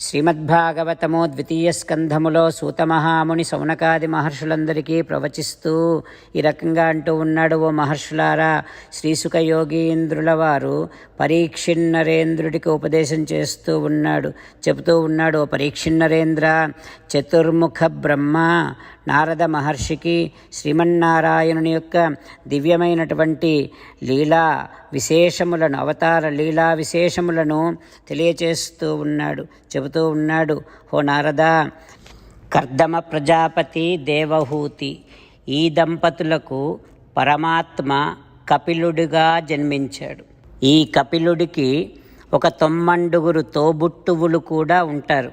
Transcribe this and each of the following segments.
శ్రీమద్భాగవతము ద్వితీయ స్కంధములో సూతమహాముని సౌనకాది మహర్షులందరికీ ప్రవచిస్తూ ఈ రకంగా అంటూ ఉన్నాడు ఓ మహర్షులారా శ్రీసుఖ యోగీంద్రుల వారు పరీక్షిన్నరేంద్రుడికి ఉపదేశం చేస్తూ ఉన్నాడు చెబుతూ ఉన్నాడు ఓ పరీక్షిన్నరేంద్ర చతుర్ముఖ బ్రహ్మ నారద మహర్షికి శ్రీమన్నారాయణుని యొక్క దివ్యమైనటువంటి లీలా విశేషములను అవతార లీలా విశేషములను తెలియచేస్తూ ఉన్నాడు చెబుతూ ఉన్నాడు ఓ నారద కర్దమ ప్రజాపతి దేవహూతి ఈ దంపతులకు పరమాత్మ కపిలుడిగా జన్మించాడు. ఈ కపిలుడికి ఒక తొమ్మండుగురు తోబుట్టువులు కూడా ఉంటారు.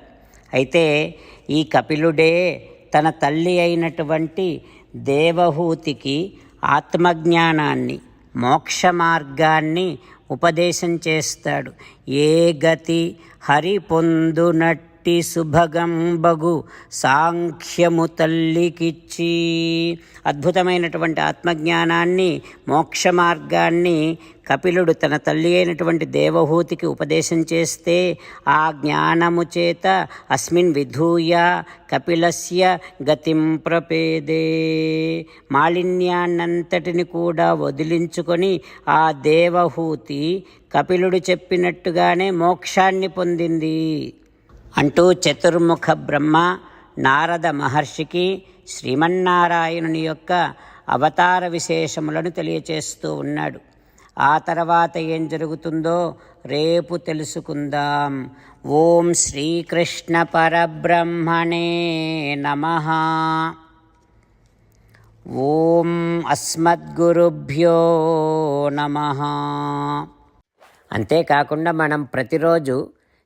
అయితే ఈ కపిలుడే తన తల్లి అయినటువంటి దేవహూతికి ఆత్మజ్ఞానాన్ని మోక్ష మార్గాన్ని ఉపదేశం చేస్తాడు. ఏ గతి హరి పొందునట్టు శుభగంబగు సాంఖ్యము తల్లికిచ్చి. అద్భుతమైనటువంటి ఆత్మజ్ఞానాన్ని మోక్ష మార్గాన్ని కపిలుడు తన తల్లి అయినటువంటి దేవహూతికి ఉపదేశం చేస్తే ఆ జ్ఞానము చేత అస్మిన్ విధూయ కపిలస్య గతిం ప్రపేదే. మాలిన్యాన్నంతటిని కూడా వదిలించుకొని ఆ దేవహూతి కపిలుడు చెప్పినట్టుగానే మోక్షాన్ని పొందింది. అంటూ చతుర్ముఖ బ్రహ్మ నారద మహర్షికి శ్రీమన్నారాయణుని యొక్క అవతార విశేషములను తెలియచేస్తూ ఉన్నాడు. ఆ తర్వాత ఏం జరుగుతుందో రేపు తెలుసుకుందాం. ఓం శ్రీకృష్ణ పరబ్రహ్మణే నమ. ఓం అస్మద్గురుభ్యో నమ. అంతేకాకుండా మనం ప్రతిరోజు